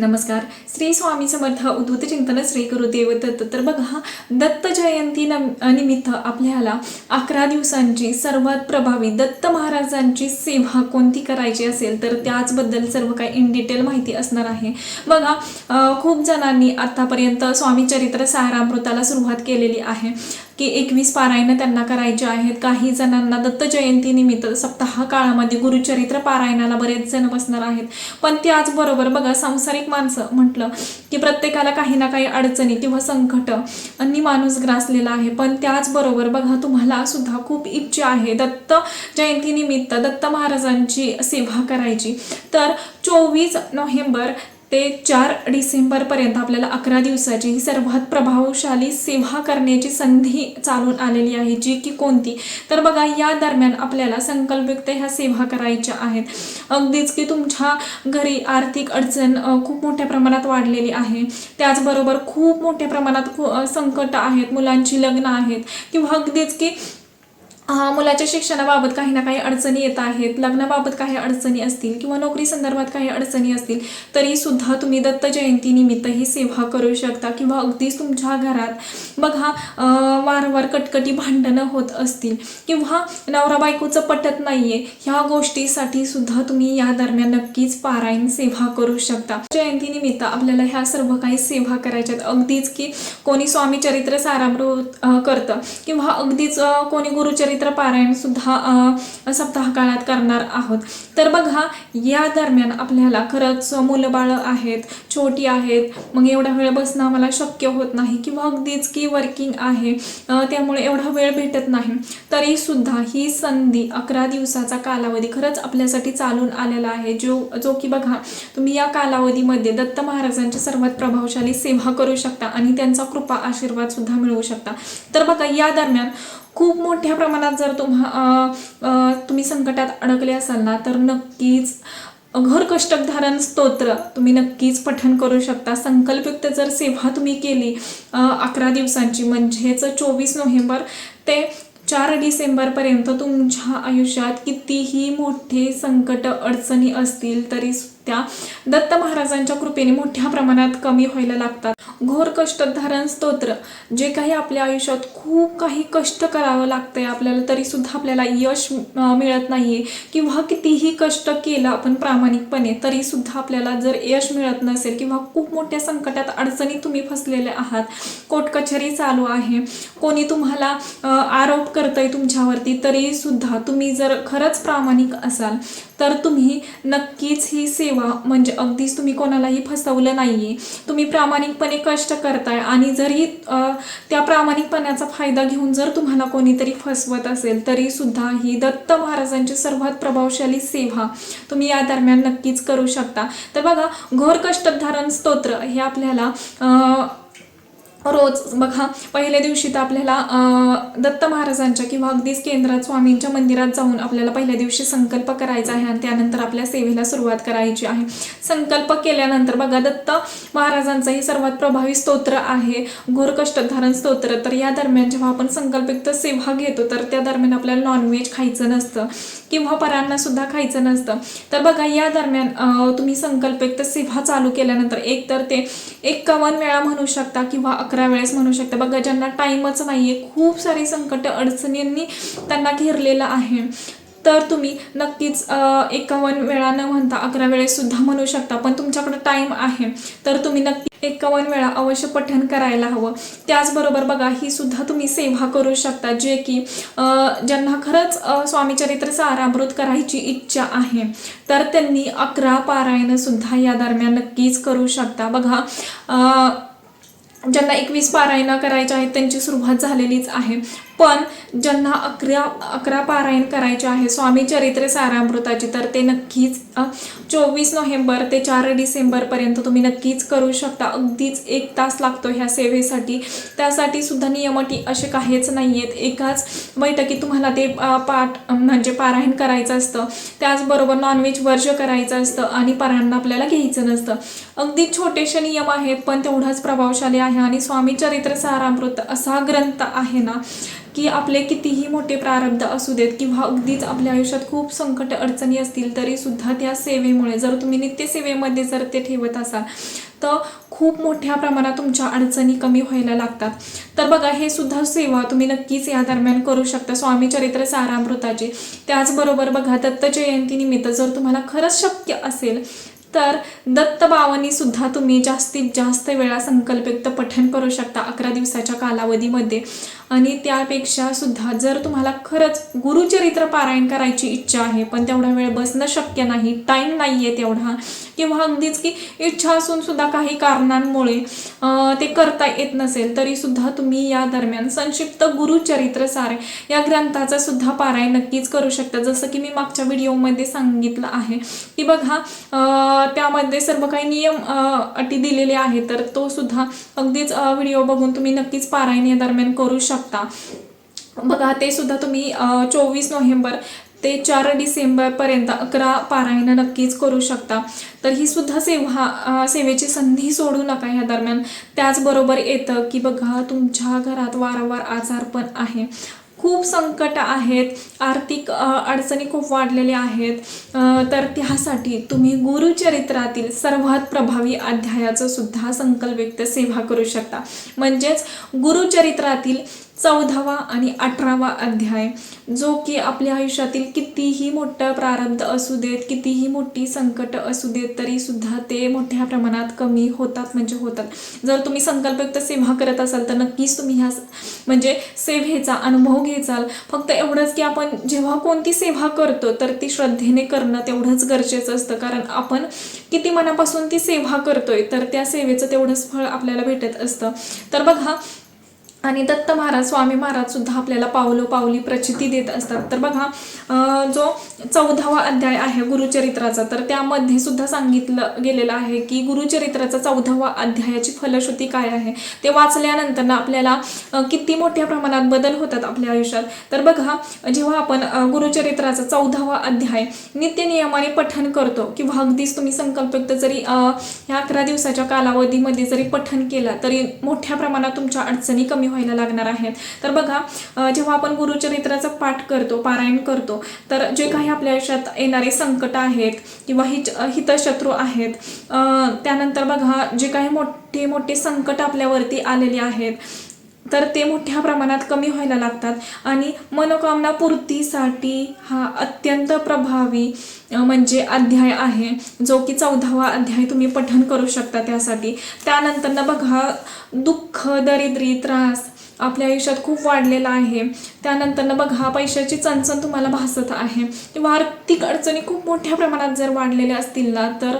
नमस्कार. श्री स्वामी समर्थ उद्भूत चिंतन श्री गुरुदेव दत्त. तर बघा दत्त जयंती नम- निमित्त आपल्याला अकरा दिवसांची सर्वात प्रभावी दत्त महाराजांची सेवा कोणती करायची असेल तर त्याचबद्दल सर्व काही इन डिटेल माहिती असणार आहे. बघा खूप जणांनी आतापर्यंत स्वामी चरित्र सारामृताला सुरुवात केलेली आहे. की एकवीस पारायणं त्यांना करायचे आहेत. काही जणांना दत्त जयंतीनिमित्त सप्ताह काळामध्ये गुरुचरित्र पारायणाला बरेच जण बसणार आहेत. पण त्याचबरोबर बघा सांसारिक माणसं म्हटलं की प्रत्येकाला काही ना काही अडचणी किंवा संकट आणि माणूस ग्रासलेला आहे. पण त्याचबरोबर बघा तुम्हाला सुद्धा खूप इच्छा आहे. दत्त जयंतीनिमित्त दत्त महाराजांची सेवा करायची. तर चोवीस नोव्हेंबर ते चार डिसेंबरपर्यंत आपल्याला अकरा दिवसाची ही सर्वात प्रभावशाली सेवा करण्याची संधी चालून आलेली आहे जी की कोणती? तर बघा या दरम्यान आपल्याला संकल्पयुक्त ह्या सेवा करायच्या आहेत. अगदीच की तुमच्या घरी आर्थिक अडचण खूप मोठ्या प्रमाणात वाढलेली आहे. त्याचबरोबर खूप मोठ्या प्रमाणात संकट आहेत मुलांची लग्न आहेत. किंवा अगदीच की मुलाच्या शिक्षणाबाबत काही ना काही अडचणी येत आहेत. लग्नाबाबत काही अडचणी असतील किंवा नोकरी संदर्भात काही अडचणी असतील तरी सुद्धा तुम्ही दत्त जयंतीनिमित्त ही सेवा करू शकता किंवा अगदीच तुमच्या घरात बघा वारंवार कटकटी भांडणं होत असतील किंवा नवरा बायकोचं पटत नाहीये ह्या गोष्टीसाठी सुद्धा तुम्ही या दरम्यान नक्कीच पारायण सेवा करू शकता. जयंतीनिमित्त आपल्याला ह्या सर्व काही सेवा करायच्यात. अगदीच की कोणी स्वामी चरित्र सारामृत करतं किंवा अगदीच कोणी गुरुचरित्र सुद्धा सप्ताह काळात करणार आहोत. तर बघा या दरम्यान आपल्याला खरंच मुलंबाळं आहेत छोटी आहेत मग एवढा वेळ बसणं आम्हाला शक्य होत नाही किंवा अगदीच की वर्किंग आहे त्यामुळे एवढा वेळ भेटत नाही. तरी सुद्धा ही संधी अकरा दिवसाचा कालावधी खरंच आपल्यासाठी चालून आलेला आहे. जो जो की बघा तुम्ही या कालावधीमध्ये दत्त महाराजांची सर्वात प्रभावशाली सेवा करू शकता आणि त्यांचा कृपा आशीर्वाद सुद्धा मिळवू शकता. तर बघा या दरम्यान खूप मोठ्या प्रमाणात जर तुम्हा तुम्ही संकटात अडकले असाल ना तर नक्कीच घर कष्टधारण स्तोत्र तुम्ही नक्कीच पठण करू शकता. संकल्पयुक्त जर सेवा तुम्ही केली अकरा दिवसांची म्हणजेच चोवीस नोव्हेंबर ते चार डिसेंबरपर्यंत तुमच्या आयुष्यात कितीही मोठे संकट अडचणी असतील तरी त्या दत्त महाराजांच्या कृपेने मोठ्या प्रमाणात कमी व्हायला लागतात. घोर कष्टधारण स्तोत्र जे काही आपल्या आयुष्यात खूप काही कष्ट करावं लागतंय आपल्याला तरी सुद्धा आपल्याला यश मिळत नाहीये. किंवा कितीही कष्ट केलं आपण प्रामाणिकपणे तरी सुद्धा आपल्याला जर यश मिळत नसेल किंवा खूप मोठ्या संकटात अडचणीत तुम्ही फसलेले आहात कोर्टकचेरी चालू आहे कोणी तुम्हाला आरोप करतंय तुमच्यावरती तरी सुद्धा तुम्ही जर खरंच प्रामाणिक असाल तर तुम्ही नक्कीच ही सेवा म्हणजे अगदीच तुम्ही कोणालाही फसवलं नाही आहे तुम्ही प्रामाणिकपणे कष्ट करताय आणि जरी त्या प्रामाणिकपणाचा फायदा घेऊन जर तुम्हाला कोणीतरी फसवत असेल तरी सुद्धा ही दत्त महाराजांची सर्वात प्रभावशाली सेवा तुम्ही या दरम्यान नक्कीच करू शकता. तर बघा घोर कष्टधारण स्तोत्र हे आपल्याला रोज. बघा पहिल्या दिवशी तर आपल्याला दत्त महाराजांच्या किंवा अगदीच केंद्रात स्वामींच्या मंदिरात जाऊन आपल्याला पहिल्या दिवशी संकल्प करायचा आहे आणि त्यानंतर आपल्या सेवेला सुरुवात करायची आहे. संकल्प केल्यानंतर बघा दत्त महाराजांचं हे सर्वात प्रभावी स्तोत्र आहे. घोर कष्टधारण स्तोत्र. तर या दरम्यान जेव्हा आपण संकल्पयुक्त सेवा घेतो तर त्या दरम्यान आपल्याला नॉनव्हेज खायचं नसतं. किंवा परांना सुद्धा खायचं नसतं. तर बघा या दरम्यान अं, तुम्ही तर सेवा चालू केल्यानंतर एक तर ते एक्कावन्न वेळा म्हणू शकता किंवा अकरा वेळेस म्हणू शकता. बघा ज्यांना टाईमच नाहीये खूप सारी संकट अडचणींनी त्यांना घेरलेलं आहे. तर तुम्ही नक्कीच एकावन्न वेळा न म्हणता अकरा वेळेसुद्धा म्हणू शकता पण तुमच्याकडे टाईम आहे. तर तुम्ही नक्की एकावन्न वेळा अवश्य पठण करायला हवं. त्याचबरोबर बघा ही सुद्धा तुम्ही सेवा करू शकता जे की ज्यांना खरंच स्वामीचरित्र सारामृत करायची इच्छा आहे तर त्यांनी अकरा पारायणसुद्धा या दरम्यान नक्कीच करू शकता. बघा ज्यांना एकवीस पारायणं करायच्या आहेत त्यांची सुरुवात झालेलीच आहे. पण ज्यांना अकरा अकरा पारायण करायचे आहे स्वामी चरित्र सारामृताची तर ते नक्कीच चोवीस नोव्हेंबर ते चार डिसेंबरपर्यंत तुम्ही नक्कीच करू शकता. अगदीच एक तास लागतो ह्या सेवेसाठी. त्यासाठी सुद्धा नियमटी असे काहीच नाही आहेत एकाच बैठकीत तुम्हाला ते पाठ म्हणजे पारायण करायचं असतं. त्याचबरोबर नॉनव्हेज वर्ज करायचं असतं आणि पारायण आपल्याला घ्यायचं नसतं. अगदी छोटेसे नियम आहेत पण तेवढाच प्रभावशाली आहे. आणि स्वामी चरित्र सारामृत असा ग्रंथ आहे ना की आपले कितीही मोठे प्रारब्ध असू देत किंवा अगदीच आपल्या आयुष्यात खूप संकट अडचणी असतील तरी सुद्धा त्या सेवेमुळे जर तुम्ही नित्यसेवेमध्ये जर ते ठेवत असाल तर खूप मोठ्या प्रमाणात तुमच्या अडचणी कमी व्हायला लागतात. तर बघा हे सुद्धा सेवा तुम्ही नक्कीच या दरम्यान करू शकता स्वामी चरित्र सारामृताची. त्याचबरोबर बघा दत्त जयंतीनिमित्त जर तुम्हाला खरंच शक्य असेल तर दत्तबावनी सुद्धा तुम्ही जास्तीत जास्त वेळा संकल्पयुक्त पठण करू शकता अकरा दिवसाच्या कालावधीमध्ये. आणि त्यापेक्षा सुद्धा जर तुम्हाला खरंच गुरुचरित्र पारायण करायची इच्छा आहे पण तेवढा वेळ बसणं शक्य नाही टाईम नाही आहे तेवढा किंवा अगदीच की इच्छा असून सुद्धा काही कारणांमुळे ते करता येत नसेल तरी सुद्धा तुम्ही या दरम्यान संक्षिप्त गुरुचरित्र सारे या ग्रंथाचा सुद्धा पारायण नक्कीच करू शकता. जसं की मी मागच्या व्हिडिओमध्ये सांगितलं आहे की बघा त्यामध्ये सर्व काही नियम अटी दिलेले आहेत तर तो सुद्धा अगदीच व्हिडिओ बघून तुम्ही नक्कीच पारायण या दरम्यान करू शकता. बघा ते सुद्धा तुम्ही चोवीस नोव्हेंबर ते चार डिसेंबरपर्यंत अकरा पारायणं नक्कीच करू शकता. तर ही सुद्धा सेवा सेवेची संधी सोडू नका ह्या दरम्यान. त्याचबरोबर येतं की बघा तुमच्या घरात वारंवार आजारपण आहे. खूप संकट आहेत आर्थिक अडचणी खूप वाढलेल्या आहेत. तर त्यासाठी तुम्ही गुरुचरित्रातील सर्वात प्रभावी अध्यायाचं सुद्धा संकल्पयुक्त सेवा करू शकता. म्हणजेच गुरुचरित्रातील चौदावा आणि अठरावा अध्याय. जो की आपल्या आयुष्यातील कितीही मोठं प्रारब्ध असू देत कितीही मोठी संकट असू देत तरी सुद्धा ते मोठ्या प्रमाणात कमी होतात म्हणजे होतात. जर तुम्ही संकल्पयुक्त सेवा करत असाल तर नक्कीच तुम्ही ह्या म्हणजे सेवेचा अनुभव घेचाल फक्त एवढंच की आपण जेव्हा कोणती सेवा करतो तर ती श्रद्धेने करणं तेवढंच गरजेचं असतं. कारण आपण किती मनापासून ती सेवा करतोय तर त्या सेवेचं तेवढंच फळ आपल्याला भेटत असतं. तर बघा आणि दत्त महाराज स्वामी महाराज सुद्धा आपल्याला पावलो पावली प्रचिती देत असतात. तर बघा जो चौदावा अध्याय आहे गुरुचरित्राचा तर त्यामध्ये सुद्धा सांगितलं गेलेलं आहे की गुरुचरित्राचा चौदावा अध्यायाची फलश्रुती काय आहे? ते वाचल्यानंतर ना आपल्याला किती मोठ्या प्रमाणात बदल होतात आपल्या आयुष्यात? तर बघा जेव्हा आपण गुरुचरित्राचा चौदावा अध्याय नित्य नियमाने करतो किंवा अगदीच तुम्ही संकल्पयुक्त जरी ह्या अकरा दिवसाच्या कालावधीमध्ये जरी पठन केला तरी मोठ्या प्रमाणात तुमच्या अडचणी कमी व्हायला लागणार आहेत. तर बघा जेव्हा आपण गुरुचरित्राचा पाठ करतो पारायण करतो तर जे काही आपल्या आयुष्यात येणारे संकट आहेत किंवा हित हितशत्रू आहेत त्यानंतर बघा जे काही मोठे मोठे संकट आपल्यावरती आलेले आहेत तर ते मोठ्या प्रमाणात कमी व्हायला लागतात. आणि मनोकामना पूर्तीसाठी हा अत्यंत प्रभावी म्हणजे अध्याय आहे. जो की चौदावा अध्याय तुम्ही पठन करू शकता त्यासाठी. त्यानंतरनं बघा दुःख दरिद्री त्रास आपल्या आयुष्यात खूप वाढलेला आहे. त्यानंतरनं बघा पैशाची चणचण तुम्हाला भासत आहे. किंवा आर्थिक अडचणी खूप मोठ्या प्रमाणात जर वाढलेल्या असतील ना तर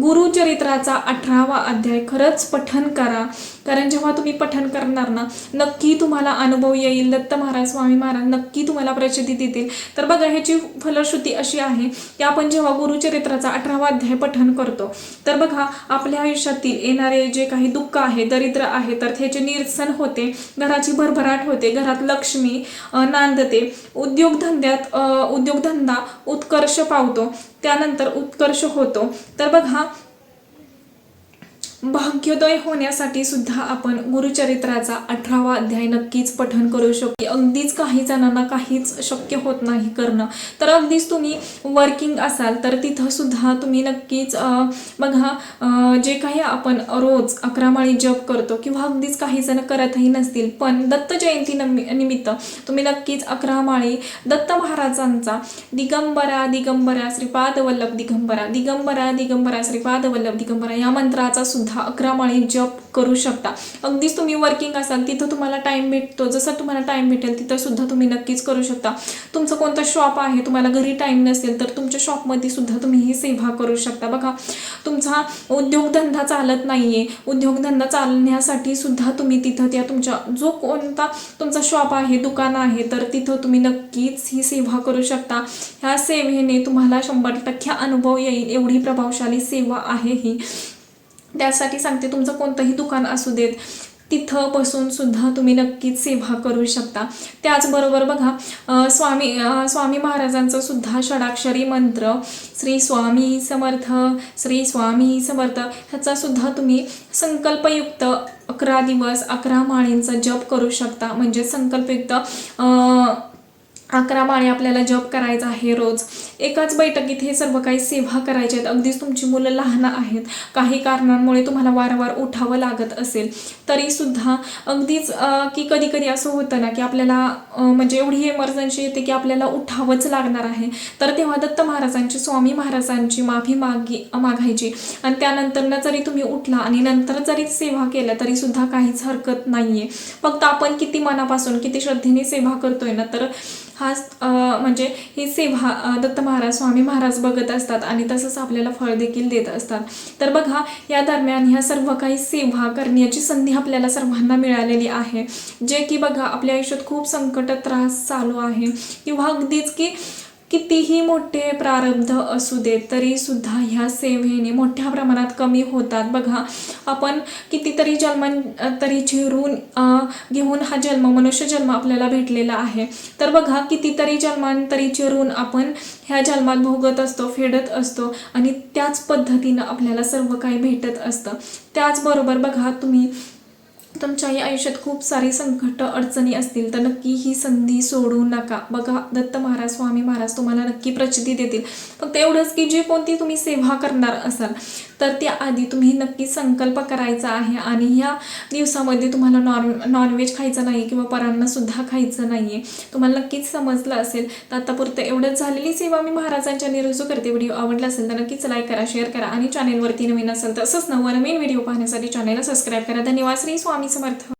गुरुचरित्राचा अठरावा अध्याय खरंच पठन करा. कारण जेव्हा तुम्ही पठन करणार ना नक्की तुम्हाला अनुभव येईल. दत्त महाराज स्वामी महाराज नक्की तुम्हाला प्रचिती देतील. तर बघा ह्याची फलश्रुती अशी आहे की आपण जेव्हा गुरुचरित्राचा अठरावा अध्याय पठन करतो तर बघा आपल्या आयुष्यातील येणारे जे काही दुःख आहे दरिद्र आहे तर त्याचे निरसन होते घराची भरभराट होते घरात लक्ष्मी नांदते. उद्योगधंद्यात उद्योगधंदा उत्कर्ष पावतो. त्यानंतर उत्कर्ष होतो. तर बघा भाग्योदय होण्यासाठी सुद्धा आपण गुरुचरित्राचा अठरावा अध्याय नक्कीच पठन करू शकतो. अगदीच काही जणांना काहीच शक्य होत नाही करणं. तर अगदीच तुम्ही वर्किंग असाल तर तिथं सुद्धा तुम्ही नक्कीच बघा जे काही आपण रोज अकरा माळी जप करतो किंवा अगदीच काही जण करतही नसतील पण दत्त जयंती नमि- निमित्त तुम्ही नक्कीच अकरा माळी दत्त महाराजांचा दिगंबरा दिगंबरा श्रीपाद वल्लभ दिगंबरा दिगंबरा दिगंबरा श्रीपाद वल्लभ दिगंबरा या मंत्राचा सुद्धा अकरा माळी जप करू शकता. अगदीच तुम्ही वर्किंग असाल तिथं तुम्हाला टाइम भेटतो. जसं तुम्हाला टाइम भेटेल तिथं सुद्धा तुम्ही नक्कीच करू शकता. तुमचं कोणतं शॉप आहे तुम्हाला घरी टाइम नसेल तर तुमच्या शॉपमध्ये सुद्धा तुम्ही ही सेवा करू शकता. बघा तुमचा उद्योगधंदा चालत नाही आहे उद्योगधंदा चालण्यासाठी सुद्धा तुम्ही तिथं त्या तुमच्या जो कोणता तुमचा शॉप आहे दुकान आहे तर तिथं तुम्ही नक्कीच ही सेवा करू शकता. ह्या सेवेने तुम्हाला शंभर टक्के अनुभव येईल. एवढी प्रभावशाली सेवा आहे ही. त्यासाठी सांगते तुमचं कोणतंही दुकान असू देत तिथं बसून सुद्धा तुम्ही नक्कीच सेवा करू शकता. त्याचबरोबर बघा स्वामी स्वामी महाराजांचं सुद्धा षडाक्षरी मंत्र श्री स्वामी समर्थ श्री स्वामी समर्थ ह्याचा सुद्धा तुम्ही संकल्पयुक्त अकरा दिवस अकरा माळींचा जप करू शकता. म्हणजे संकल्पयुक्त अकरा माळे आपल्याला जप करायचा आहे रोज. एकाच बैठकीत हे सर्व काही सेवा करायचे आहेत. अगदीच तुमची मुलं लहान आहेत. काही कारणांमुळे तुम्हाला वारंवार उठावं लागत असेल. तरीसुद्धा अगदीच की कधी कधी असं होतं ना की आपल्याला म्हणजे एवढी इमर्जन्सी येते की आपल्याला उठावंच लागणार आहे. तर तेव्हा दत्त महाराजांची स्वामी महाराजांची माफी मागी मागायची. आणि त्यानंतर जरी तुम्ही उठला आणि नंतर जरी सेवा केल्या तरीसुद्धा काहीच हरकत नाहीये. फक्त आपण किती मनापासून किती श्रद्धेने सेवा करतोय ना तर हा म्हणजे ही सेवा दत्त महाराज स्वामी महाराज बघत असतात आणि तसंच आपल्याला फळ देखील देत असतात. तर बघा या दरम्यान ह्या सर्व काही सेवा करण्याची संधी आपल्याला सर्वांना मिळालेली आहे. जे की बघा आपल्या आयुष्यात खूप संकट त्रास चालू आहे. किंवा अगदीच की कितीही मोठे प्रारब्ध असू देत तरी सुद्धा ह्या सेवेने मोठ्या प्रमाणात कमी होतात. बघा आपण कितीतरी जन्मान तरी झिरून घेऊन हा जन्म मनुष्य जन्म आपल्याला भेटलेला आहे. तर बघा कितीतरी जन्मांतरी चिरून आपण ह्या जन्मात भोगत असतो फेडत असतो आणि त्याच पद्धतीनं आपल्याला सर्व काही भेटत असतं. त्याचबरोबर बघा तुम्ही तुमच्याही आयुष्यात खूप सारी संकट अडचणी असतील तर नक्की ही संधी सोडू नका. बघा दत्त महाराज स्वामी महाराज तुम्हाला नक्की प्रचिती देतील. फक्त एवढंच की जे कोणती तुम्ही सेवा करणार असाल तर त्याआधी तुम्ही नक्की संकल्प करायचा आहे आणि ह्या दिवसामध्ये तुम्हाला नॉन नॉनव्हेज खायचं नाही किंवा परांनासुद्धा खायचं नाही आहे तुम्हाला नक्कीच समजलं असेल तर आतापुरतं एवढंच झालेली सेवा मी महाराजांच्या निरुजू करते. व्हिडिओ आवडला असेल तर नक्कीच लाईक करा शेअर करा आणि चॅनेलवरती नवीन असेल तर असंच नवनवीन व्हिडिओ पाहण्यासाठी चॅनेलला सबस्क्राईब करा. धन्यवाद. श्री स्वामी समर्थ.